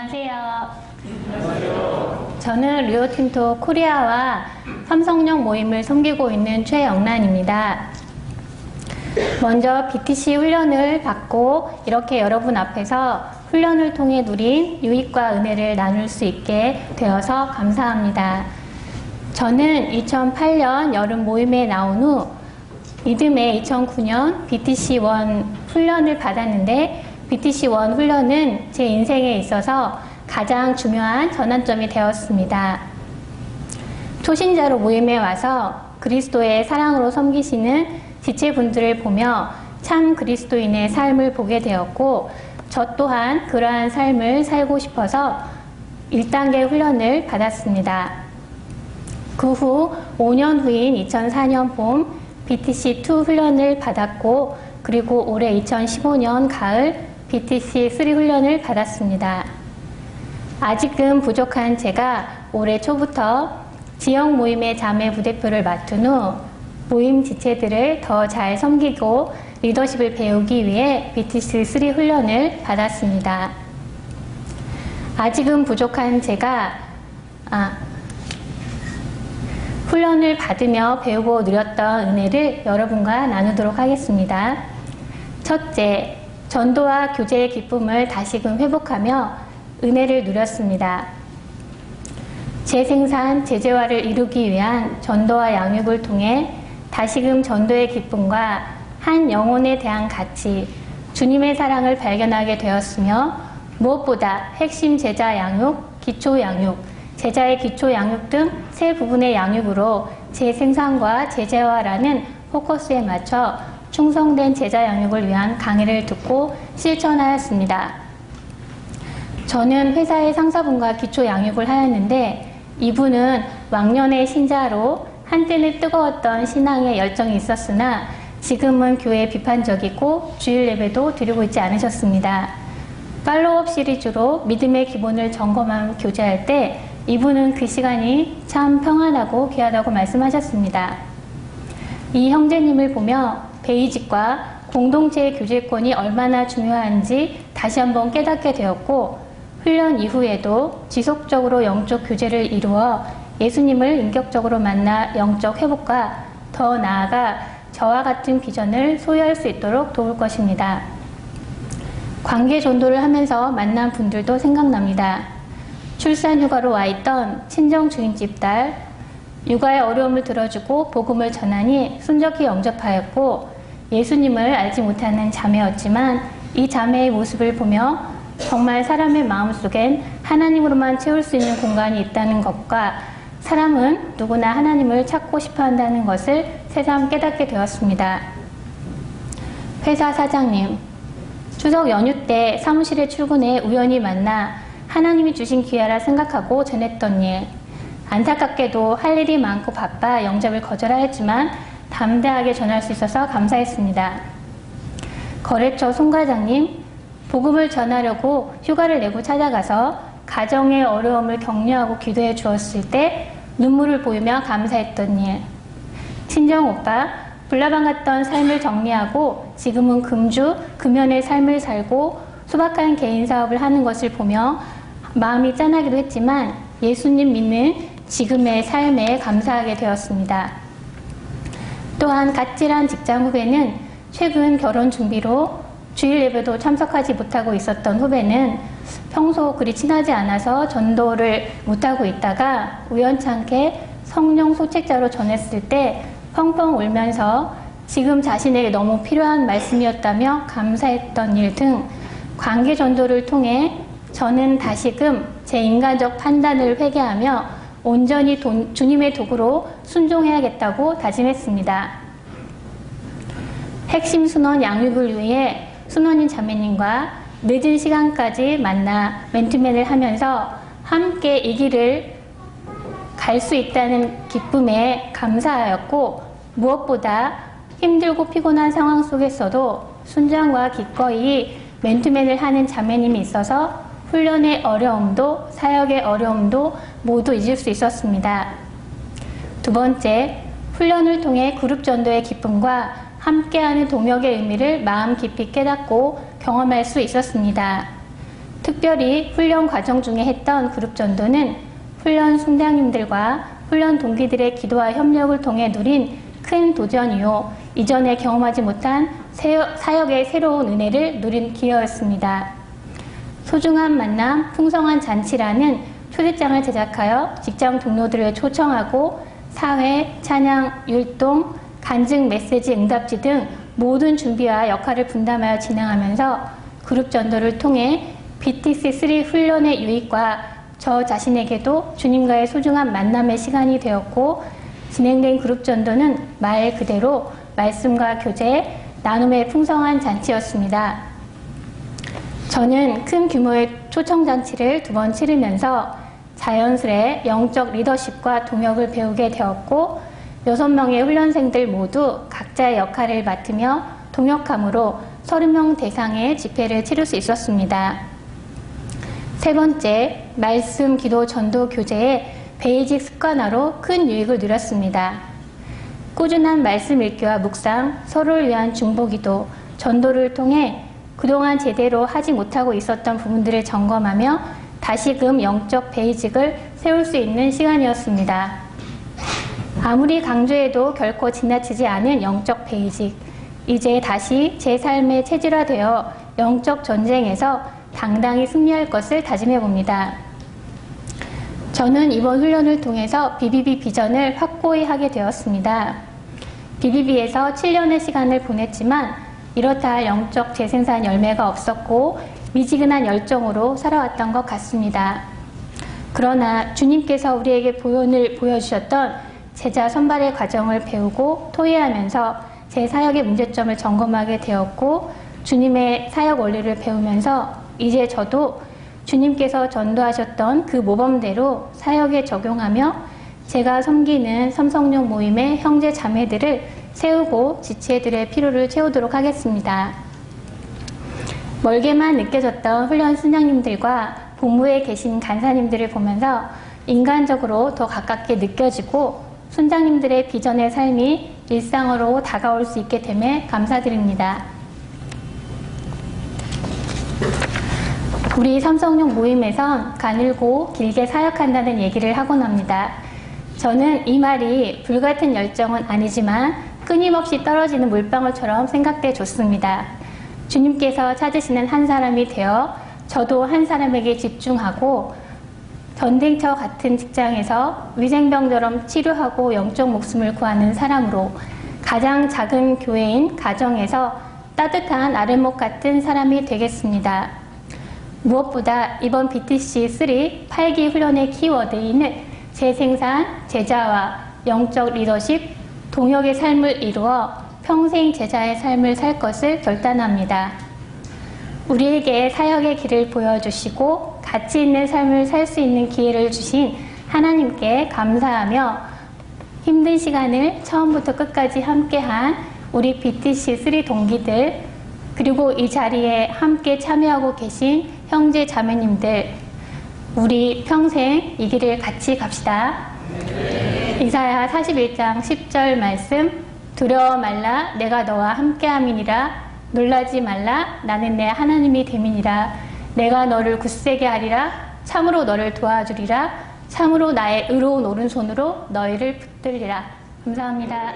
안녕하세요. 저는 리오틴토 코리아와 삼성역 모임을 섬기고 있는 최영란입니다. 먼저 BTC 훈련을 받고 이렇게 여러분 앞에서 훈련을 통해 누린 유익과 은혜를 나눌 수 있게 되어서 감사합니다. 저는 2008년 여름 모임에 나온 후 믿음의 2009년 BTC1 훈련을 받았는데 BTC1 훈련은 제 인생에 있어서 가장 중요한 전환점이 되었습니다. 초신자로 모임에 와서 그리스도의 사랑으로 섬기시는 지체분들을 보며 참 그리스도인의 삶을 보게 되었고 저 또한 그러한 삶을 살고 싶어서 1단계 훈련을 받았습니다. 그 후 5년 후인 2004년 봄 BTC2 훈련을 받았고 그리고 올해 2015년 가을 BTC3 훈련을 받았습니다. 아직은 부족한 제가 올해 초부터 지역 모임의 자매 부대표를 맡은 후 모임 지체들을 더 잘 섬기고 리더십을 배우기 위해 BTC3 훈련을 받았습니다. 아직은 부족한 제가 아, 훈련을 받으며 배우고 누렸던 은혜를 여러분과 나누도록 하겠습니다. 첫째, 전도와 교제의 기쁨을 다시금 회복하며 은혜를 누렸습니다. 재생산, 재재화를 이루기 위한 전도와 양육을 통해 다시금 전도의 기쁨과 한 영혼에 대한 가치, 주님의 사랑을 발견하게 되었으며 무엇보다 핵심 제자 양육, 기초 양육, 제자의 기초 양육 등 세 부분의 양육으로 재생산과 재재화라는 포커스에 맞춰 충성된 제자 양육을 위한 강의를 듣고 실천하였습니다. 저는 회사의 상사분과 기초 양육을 하였는데 이분은 왕년의 신자로 한때는 뜨거웠던 신앙에 열정이 있었으나 지금은 교회 비판적이고 주일 예배도 드리고 있지 않으셨습니다. 팔로업 시리즈로 믿음의 기본을 점검한 교제할 때 이분은 그 시간이 참 평안하고 귀하다고 말씀하셨습니다. 이 형제님을 보며 베이직과 공동체의 교제권이 얼마나 중요한지 다시 한번 깨닫게 되었고 훈련 이후에도 지속적으로 영적 교제를 이루어 예수님을 인격적으로 만나 영적 회복과 더 나아가 저와 같은 비전을 소유할 수 있도록 도울 것입니다. 관계 전도를 하면서 만난 분들도 생각납니다. 출산 휴가로 와 있던 친정 주인집 딸, 육아의 어려움을 들어주고 복음을 전하니 순적히 영접하였고 예수님을 알지 못하는 자매였지만 이 자매의 모습을 보며 정말 사람의 마음속엔 하나님으로만 채울 수 있는 공간이 있다는 것과 사람은 누구나 하나님을 찾고 싶어 한다는 것을 새삼 깨닫게 되었습니다. 회사 사장님, 추석 연휴 때 사무실에 출근해 우연히 만나 하나님이 주신 기회라 생각하고 전했던 일. 안타깝게도 할 일이 많고 바빠 영접을 거절하였지만 담대하게 전할 수 있어서 감사했습니다. 거래처 송과장님, 복음을 전하려고 휴가를 내고 찾아가서 가정의 어려움을 격려하고 기도해 주었을 때 눈물을 보이며 감사했던 일. 친정 오빠, 불나방 갔던 삶을 정리하고 지금은 금주, 금연의 삶을 살고 소박한 개인 사업을 하는 것을 보며 마음이 짠하기도 했지만 예수님 믿는 지금의 삶에 감사하게 되었습니다. 또한 갓질한 직장 후배는 최근 결혼 준비로 주일 예배도 참석하지 못하고 있었던 후배는 평소 그리 친하지 않아서 전도를 못하고 있다가 우연찮게 성령 소책자로 전했을 때 펑펑 울면서 지금 자신에게 너무 필요한 말씀이었다며 감사했던 일 등 관계 전도를 통해 저는 다시금 제 인간적 판단을 회개하며 온전히 돈, 주님의 도구로 순종해야겠다고 다짐했습니다. 핵심 순원 양육을 위해 순원인 자매님과 늦은 시간까지 만나 멘트맨을 하면서 함께 이 길을 갈 수 있다는 기쁨에 감사하였고 무엇보다 힘들고 피곤한 상황 속에서도 순장과 기꺼이 멘트맨을 하는 자매님이 있어서 훈련의 어려움도 사역의 어려움도 모두 잊을 수 있었습니다. 두 번째, 훈련을 통해 그룹 전도의 기쁨과 함께하는 동역의 의미를 마음 깊이 깨닫고 경험할 수 있었습니다. 특별히 훈련 과정 중에 했던 그룹 전도는 훈련 순장님들과 훈련 동기들의 기도와 협력을 통해 누린 큰 도전이요. 이전에 경험하지 못한 세- 사역의 새로운 은혜를 누린 기회였습니다. 소중한 만남, 풍성한 잔치라는 초대장을 제작하여 직장 동료들을 초청하고 사회, 찬양, 율동, 간증 메시지 응답지 등 모든 준비와 역할을 분담하여 진행하면서 그룹 전도를 통해 BTC3 훈련의 유익과 저 자신에게도 주님과의 소중한 만남의 시간이 되었고 진행된 그룹 전도는 말 그대로 말씀과 교제, 나눔의 풍성한 잔치였습니다. 저는 큰 규모의 초청잔치를 두 번 치르면서 자연스레 영적 리더십과 동역을 배우게 되었고, 여섯 명의 훈련생들 모두 각자의 역할을 맡으며 동역함으로 30명 대상의 집회를 치를 수 있었습니다. 세 번째, 말씀, 기도, 전도, 교제의 베이직 습관화로 큰 유익을 누렸습니다. 꾸준한 말씀 읽기와 묵상, 서로를 위한 중보기도, 전도를 통해 그동안 제대로 하지 못하고 있었던 부분들을 점검하며 다시금 영적 베이직을 세울 수 있는 시간이었습니다. 아무리 강조해도 결코 지나치지 않은 영적 베이직. 이제 다시 제 삶에 체질화되어 영적 전쟁에서 당당히 승리할 것을 다짐해 봅니다. 저는 이번 훈련을 통해서 BBB 비전을 확고히 하게 되었습니다. BBB에서 7년의 시간을 보냈지만 이렇다 할 영적 재생산 열매가 없었고 미지근한 열정으로 살아왔던 것 같습니다. 그러나 주님께서 우리에게 보연을 보여주셨던 제자 선발의 과정을 배우고 토의하면서 제 사역의 문제점을 점검하게 되었고 주님의 사역 원리를 배우면서 이제 저도 주님께서 전도하셨던 그 모범대로 사역에 적용하며 제가 섬기는 삼성용 모임의 형제 자매들을 세우고 지체들의 필요를 채우도록 하겠습니다. 멀게만 느껴졌던 훈련 순장님들과 본부에 계신 간사님들을 보면서 인간적으로 더 가깝게 느껴지고 순장님들의 비전의 삶이 일상으로 다가올 수 있게 됨에 감사드립니다. 우리 삼성용 모임에선 가늘고 길게 사역한다는 얘기를 하곤 합니다. 저는 이 말이 불같은 열정은 아니지만 끊임없이 떨어지는 물방울처럼 생각돼 좋습니다. 주님께서 찾으시는 한 사람이 되어 저도 한 사람에게 집중하고 전쟁터 같은 직장에서 위생병처럼 치료하고 영적 목숨을 구하는 사람으로 가장 작은 교회인 가정에서 따뜻한 아랫목 같은 사람이 되겠습니다. 무엇보다 이번 BTC3 8기 훈련의 키워드인 재생산, 제자와 영적 리더십, 동역의 삶을 이루어 평생 제자의 삶을 살 것을 결단합니다. 우리에게 사역의 길을 보여주시고 가치 있는 삶을 살 수 있는 기회를 주신 하나님께 감사하며 힘든 시간을 처음부터 끝까지 함께한 우리 BTC3 동기들 그리고 이 자리에 함께 참여하고 계신 형제 자매님들 우리 평생 이 길을 같이 갑시다. 이사야 41장 10절 말씀. 두려워 말라. 내가 너와 함께함이니라. 놀라지 말라. 나는 내 하나님이 됨이니라. 내가 너를 굳세게 하리라. 참으로 너를 도와주리라. 참으로 나의 의로운 오른손으로 너희를 붙들리라. 감사합니다.